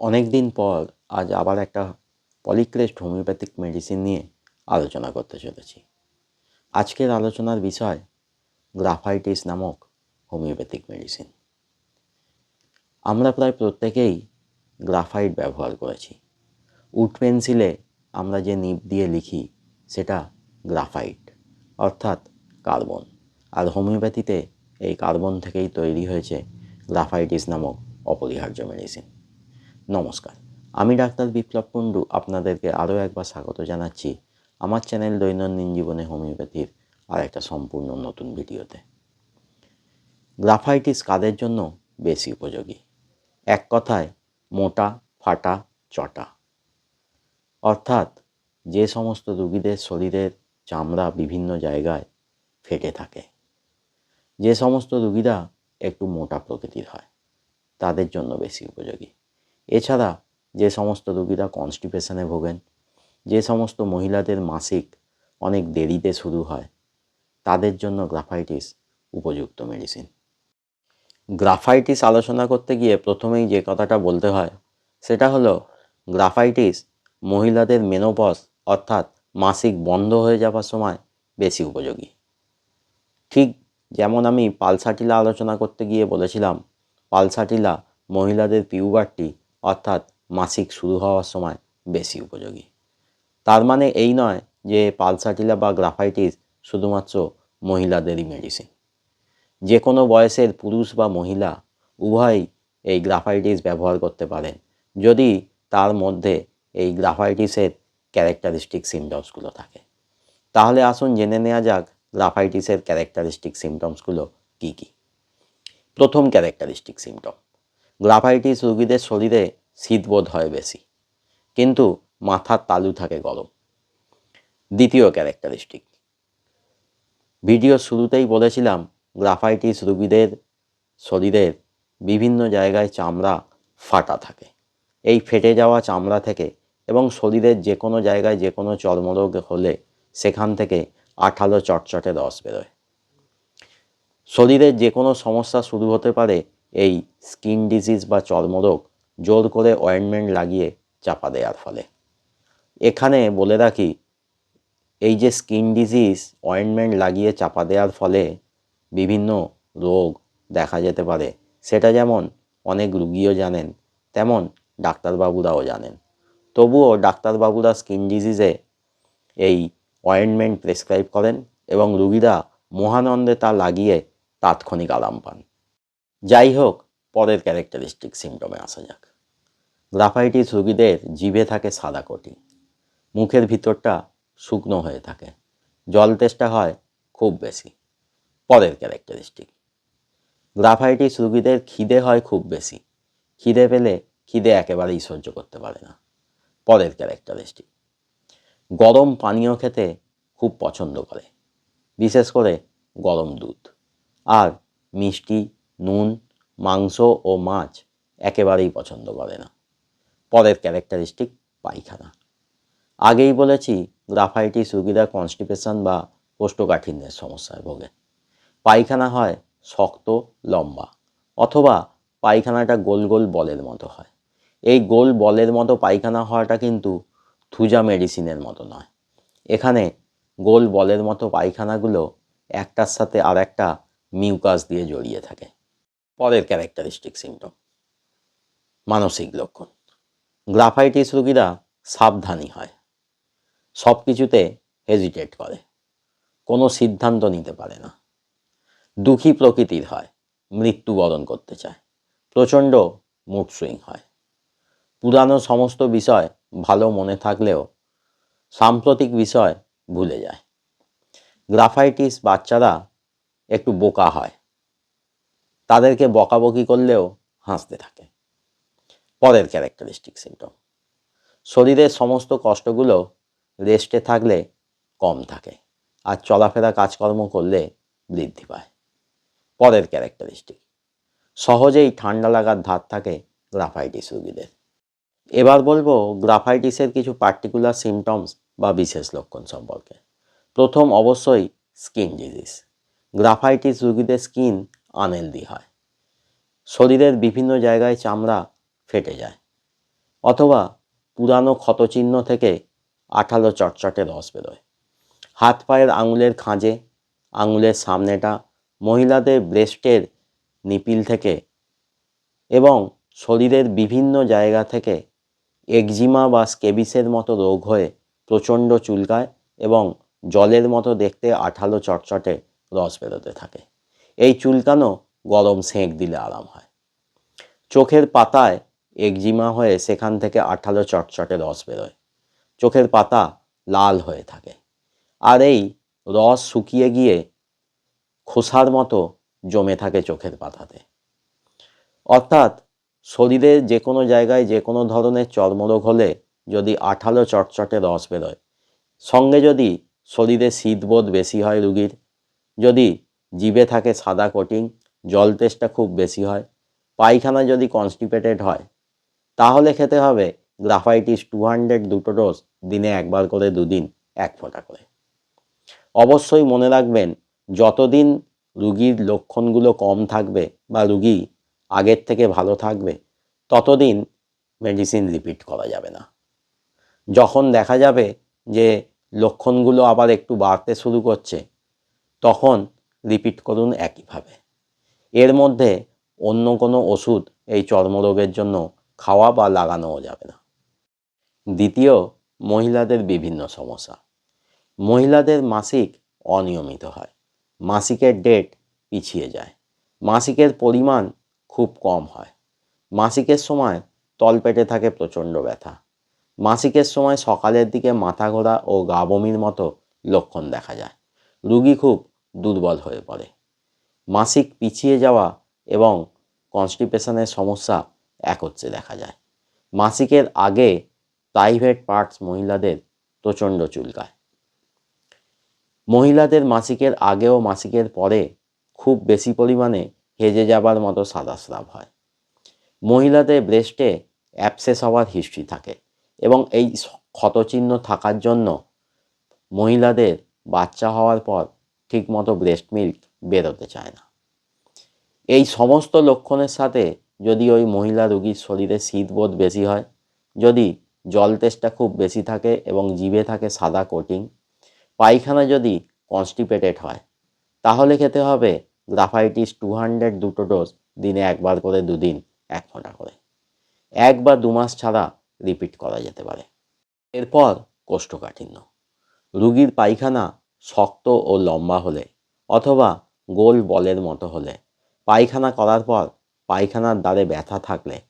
অনেক দিন পর আজ আবার একটা পলিক্রেস্ট হোমিওপ্যাথিক মেডিসিন নিয়ে আলোচনা করতে চলেছি। আজকের আলোচনার বিষয় গ্রাফাইটিস নামক হোমিওপ্যাথিক মেডিসিন। আমরা প্রায় প্রত্যেকেই গ্রাফাইট ব্যবহার করেছি। উড পেন্সিলে আমরা যে নিব দিয়ে লিখি সেটা গ্রাফাইট, অর্থাৎ কার্বন। আর হোমিওপ্যাথিতে এই কার্বন থেকেই তৈরি হয়েছে গ্রাফাইটিস নামক অপরিহার্য মেডিসিন। নমস্কার। আমি ডাক্তার বিপ্লব কুণ্ডু, আপনাদেরকে আরও একবার স্বাগত জানাচ্ছি আমার চ্যানেল দৈনন্দিন জীবনে হোমিওপ্যাথির আর একটা সম্পূর্ণ নতুন ভিডিওতে। গ্রাফাইটিস কাদের জন্য? বেশি উপযোগী। এক কথায়, মোটা, ফাটা, চটা। অর্থাৎ, যে সমস্ত রুগীদের শরীরের চামড়া বিভিন্ন জায়গায় ফেটে থাকে, যে সমস্ত রুগীরা একটু মোটা প্রকৃতির হয়, তাদের জন্য বেশি উপযোগী। এছাড়া যে সমস্ত রুগীরা কনস্টিপেশনে ভোগেন, যে সমস্ত মহিলাদের মাসিক অনেক দেরিতে শুরু হয়, তাদের জন্য গ্রাফাইটিস উপযুক্ত মেডিসিন গ্রাফাইটিস আলোচনা করতে গিয়ে প্রথমেই যে কথাটা বলতে হয়, সেটা হলো গ্রাফাইটিস মহিলাদের মেনোপস অর্থাৎ মাসিক বন্ধ হয়ে যাওয়ার সময় বেশি উপযোগী। ঠিক যেমন আমি পালসাটিলা আলোচনা করতে গিয়ে বলেছিলাম, পালসাটিলা মহিলাদের পিউবারটি অর্থাৎ মাসিক শুরু হওয়ার সময় বেশি উপযোগী। তার মানে এই নয় যে পালসাটিলা বা গ্রাফাইটিস শুধুমাত্র মহিলাদেরই মেডিসিন যে কোনো বয়সের পুরুষ বা মহিলা উভয়ই এই গ্রাফাইটিস ব্যবহার করতে পারেন, যদি তার মধ্যে এই গ্রাফাইটিসের ক্যারেক্টারিস্টিক সিমটমসগুলো থাকে। তাহলে আসুন জেনে নেওয়া যাক গ্রাফাইটিসের ক্যারেক্টারিস্টিক সিমটমসগুলো কী কী। প্রথম ক্যারেক্টারিস্টিক সিমটম গ্রাফাইটিস রুগীদের শরীরে শীতবোধ হয় বেশি, কিন্তু মাথার তালু থাকে গরম। দ্বিতীয় ক্যারেক্টারিস্টিক। ভিডিও শুরুতেই বলেছিলাম, গ্রাফাইটিস রুগীদের শরীরের বিভিন্ন জায়গায় চামড়া ফাটা থাকে। এই ফেটে যাওয়া চামড়া থেকে এবং শরীরের যে কোনো জায়গায় যে কোনো চর্মরোগ হলে সেখান থেকে আঠালো চটচটে রস বেরোয়। শরীরের যে কোনো সমস্যা শুরু হতে পারে এই স্কিন ডিজিজ বা চর্মরোগ জোর করে অয়েন্টমেন্ট লাগিয়ে চাপা দেওয়ার ফলে। এখানে বলে রাখি, এই যে স্কিন ডিজিজ অয়েন্টমেন্ট লাগিয়ে চাপা দেওয়ার ফলে বিভিন্ন রোগ দেখা যেতে পারে। সেটা যেমন অনেক রুগীও জানেন, তেমন ডাক্তারবাবুরাও জানেন। তবুও ডাক্তারবাবুরা স্কিন ডিজিজে এই অয়েন্টমেন্ট প্রেসক্রাইব করেন এবং রুগীরা মহানন্দে তা লাগিয়ে তাৎক্ষণিক আরাম পান। যাই হোক পরের ক্যারেক্টারিস্টিক সিমটমে আসা যাক। গ্রাফাইটিস রুগীদের জিভে থাকে সাদা কোটি। মুখের ভিতরটা শুকনো হয়ে থাকে। জল তেষ্টা হয় খুব বেশি। পরের ক্যারেক্টারিস্টিক গ্রাফাইটিস রুগীদের খিদে হয় খুব বেশি। খিদে পেলে খিদে একেবারেই সহ্য করতে পারে না। পরের ক্যারেক্টারিস্টিক গরম পানীয় খেতে খুব পছন্দ করে। বিশেষ করে গরম দুধ। আর মিষ্টি, নুন মাংস ও মাছ একেবারেই পছন্দ করে না। পরের ক্যারেক্টারিস্টিক পায়খানা। আগেই বলেছি গ্রাফাইটিস রুগীরা কনস্টিপেশন বা কোষ্ঠকাঠিন্যের সমস্যায় ভোগে। পায়খানা হয় শক্ত, লম্বা, অথবা পায়খানাটা গোল গোল বলের মতো হয়। এই গোল বলের মতো পায়খানা হওয়াটা কিন্তু থুজা মেডিসিনের মতো নয়। এখানে গোল বলের মতো পায়খানাগুলো একটার সাথে আর একটা মিউকাস দিয়ে জড়িয়ে থাকে। পরের ক্যারেক্টারিস্টিক সিমটম মানসিক লক্ষণ। গ্রাফাইটিস রুগীরা সাবধানী হয় সব কিছুতে হেজিটেট করে, কোনো সিদ্ধান্ত নিতে পারে না। দুঃখী প্রকৃতির হয় মৃত্যুবরণ করতে চায়, প্রচণ্ড মুড সুইং হয়। পুরানো সমস্ত বিষয় ভালো মনে থাকলেও সাম্প্রতিক বিষয় ভুলে যায়। গ্রাফাইটিস বাচ্চারা একটু বোকা হয় তাদেরকে বকাবকি করলেও হাসতে থাকে। পরের ক্যারেক্টারিস্টিক সিমটম শরীরের সমস্ত কষ্টগুলো রেস্টে থাকলে কম থাকে আর চলাফেরা কাজকর্ম করলে বৃদ্ধি পায়। পরের ক্যারেক্টারিস্টিক সহজেই ঠান্ডা লাগার ধার থাকে গ্রাফাইটিস রুগীদের। এবার বলব গ্রাফাইটিসের কিছু পার্টিকুলার সিমটমস বা বিশেষ লক্ষণ সম্পর্কে। প্রথম অবশ্যই স্কিন ডিজিজ গ্রাফাইটিস রুগীদের স্কিন আনহেলদি হয়। শরীরের বিভিন্ন জায়গায় চামড়া ফেটে যায় অথবা পুরানো ক্ষতচিহ্ন থেকে আঠালো চটচটে রস বেরোয়। হাত পায়ের আঙুলের খাঁজে, আঙুলের সামনেটা মহিলাদের ব্রেস্টের নিপিল থেকে এবং শরীরের বিভিন্ন জায়গা থেকে একজিমা বা স্কেবিসের মতো রোগ হয়ে প্রচণ্ড চুলকায় এবং জলের মতো দেখতে আঠালো চটচটে রস বেরোতে থাকে। এই চুলকানো গরম সেঁক দিলে আরাম হয়? চোখের পাতায় একজিমা হয়ে সেখান থেকে আঠালো চটচটে রস বেরোয়। চোখের পাতা লাল হয়ে থাকে। আর এই রস শুকিয়ে গিয়ে খোসার মতো জমে থাকে চোখের পাতাতে। অর্থাৎ শরীরের যে কোনো জায়গায় যে কোনো ধরনের চর্মরোগ হলে যদি আঠালো চটচটে রস বেরোয়, সঙ্গে যদি শরীরে শীতবোধ বেশি হয় রুগীর, যদি জিভে থাকে সাদা কোটিং জল তেষ্টা খুব বেশি হয়, পায়খানা যদি কনস্টিপেটেড হয়, তাহলে খেতে হবে গ্রাফাইটিস টু হান্ড্রেড দুটো ডোজ দিনে একবার করে দুদিন, এক ফোঁটা করে। অবশ্যই মনে রাখবেন, যতদিন রুগীর লক্ষণগুলো কম থাকবে বা রুগী আগের থেকে ভালো থাকবে, ততদিন মেডিসিন রিপিট করা যাবে না। যখন দেখা যাবে যে লক্ষণগুলো আবার একটু বাড়তে শুরু করছে, তখন রিপিট করুন একইভাবে। এর মধ্যে অন্য কোনো ওষুধ এই চর্মরোগের জন্য খাওয়া বা লাগানোও যাবে না। দ্বিতীয়, মহিলাদের বিভিন্ন সমস্যা। মহিলাদের মাসিক অনিয়মিত হয়। মাসিকের ডেট পিছিয়ে যায়। মাসিকের পরিমাণ খুব কম হয়। মাসিকের সময় তলপেটে থাকে প্রচণ্ড ব্যথা। মাসিকের সময় সকালের দিকে মাথা ঘোরা ও গা বমির মতো লক্ষণ দেখা যায়। রুগী খুব দুর্বল হয়ে পড়ে। মাসিক পিছিয়ে যাওয়া এবং কনস্টিপেশনের সমস্যা একত্রে দেখা যায়। মাসিকের আগে প্রাইভেট পার্টস মহিলাদের প্রচণ্ড চুলকায়। মহিলাদের মাসিকের আগে ও মাসিকের পরে খুব বেশি পরিমাণে হেজে যাবার মতো সাদা স্রাব হয়। মহিলাদের ব্রেস্টে অ্যাপসেস হওয়ার হিস্ট্রি থাকে এবং এই ক্ষতচিহ্ন থাকার জন্য মহিলাদের বাচ্চা হওয়ার পর ঠিকমতো ব্রেস্ট মিল্ক বেরোতে চায় না। এই সমস্ত লক্ষণের সাথে যদি ওই মহিলা রুগীর শরীরে শীতবোধ বেশি হয়, যদি জল টেস্টটা খুব বেশি থাকে এবং জিভে থাকে সাদা কোটিং পায়খানা যদি কনস্টিপেটেড হয়, তাহলে খেতে হবে গ্রাফাইটিস টু হান্ড্রেড দুটো ডোজ দিনে একবার করে দুদিন, এক ফোঁটা করে। এক বা দু মাস ছাড়া রিপিট করা যেতে পারে। এরপর কোষ্ঠকাঠিন্য। রুগীর পায়খানা শক্ত ও লম্বা হলে অথবা গোল বলের মতো হলে। পায়খানা করার পর পায়খানার দ্বারে ব্যথা থাকলে।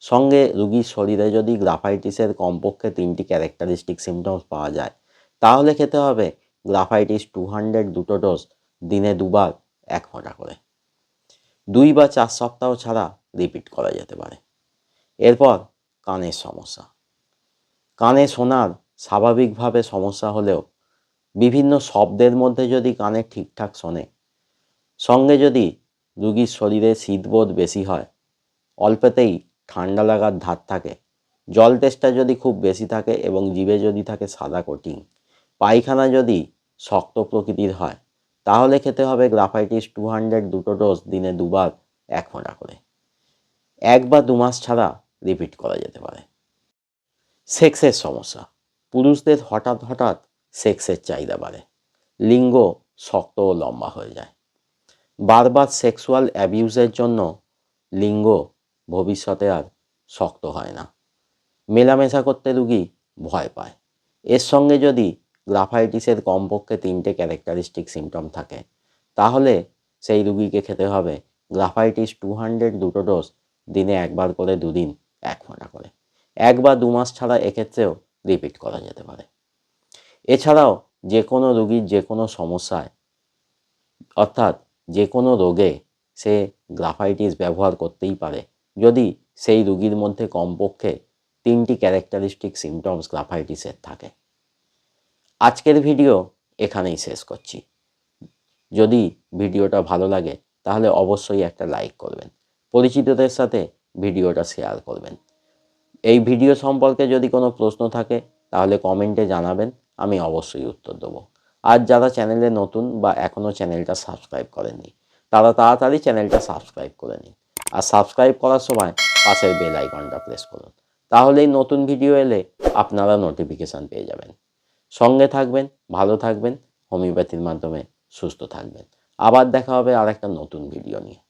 সঙ্গে রুগীর শরীরে যদি গ্রাফাইটিসের কমপক্ষে তিনটি ক্যারেক্টারিস্টিক সিমটমস পাওয়া যায়, তাহলে খেতে হবে গ্রাফাইটিস টু হান্ড্রেড দুটো ডোজ দিনে দুবার এক ফোঁটা করে। দুই বা চার সপ্তাহ ছাড়া রিপিট করা যেতে পারে। এরপর কানের সমস্যা। কানে শোনার স্বাভাবিকভাবে সমস্যা হলেও বিভিন্ন শব্দের মধ্যে যদি কানে ঠিকঠাক শোনে, সঙ্গে যদি রুগীর শরীরে শীতবোধ বেশি হয়, অল্পেতেই ঠান্ডা লাগার ধার থাকে, জল তেষ্টা যদি খুব বেশি থাকে এবং জিভে যদি থাকে সাদা কোটিং পায়খানা যদি শক্ত প্রকৃতির হয়, তাহলে খেতে হবে গ্রাফাইটিস টু হান্ড্রেড দুটো ডোজ দিনে দুবার এক ফোঁটা করে। এক বা দু মাস ছাড়া রিপিট করা যেতে পারে। সেক্সের সমস্যা, পুরুষদের হঠাৎ হঠাৎ সেক্সের চাহিদা বাড়ে। লিঙ্গ শক্ত ও লম্বা হয়ে যায়। বারবার সেক্সুয়াল অ্যাবিউজের জন্য লিঙ্গ ভবিষ্যতে আর শক্ত হয় না। মেলামেশা করতে রুগী ভয় পায়। এর সঙ্গে যদি গ্রাফাইটিসের কমপক্ষে তিনটে ক্যারেক্টারিস্টিক সিমটম থাকে, তাহলে সেই রুগীকে খেতে হবে গ্রাফাইটিস টু হান্ড্রেড দুটো ডোজ দিনে একবার করে দুদিন এক ফোঁটা করে। এক বা দু মাস ছাড়া এক্ষেত্রেও রিপিট করা যেতে পারে। এছাড়াও যে কোনো রুগীর যে কোনো সমস্যায়, অর্থাৎ যে কোনো রোগে সে গ্রাফাইটিস ব্যবহার করতেই পারে। যদি সেই রুগীর মধ্যে কমপক্ষে তিনটি ক্যারেক্টারিস্টিক সিমটমস গ্রাফাইটিসের থাকে। আজকের ভিডিও এখানেই শেষ করছি। যদি ভিডিওটা ভালো লাগে, তাহলে অবশ্যই একটা লাইক করবেন। পরিচিতদের সাথে ভিডিওটা শেয়ার করবেন। এই ভিডিও সম্পর্কে যদি কোনো প্রশ্ন থাকে, তাহলে কমেন্টে জানাবেন। আমি অবশ্যই উত্তর দেবো। আর যারা চ্যানেলে নতুন বা এখনও চ্যানেলটা সাবস্ক্রাইব করেননি, তারা তাড়াতাড়ি চ্যানেলটা সাবস্ক্রাইব করে নিন। আর সাবস্ক্রাইব করার সময় পাশের বেল আইকনটা প্রেস করুন। তাহলেই নতুন ভিডিও এলে আপনারা নোটিফিকেশান পেয়ে যাবেন। সঙ্গে থাকবেন, ভালো থাকবেন, হোমিওপ্যাথির মাধ্যমে সুস্থ থাকবেন। আবার দেখা হবে আর একটা নতুন ভিডিও নিয়ে।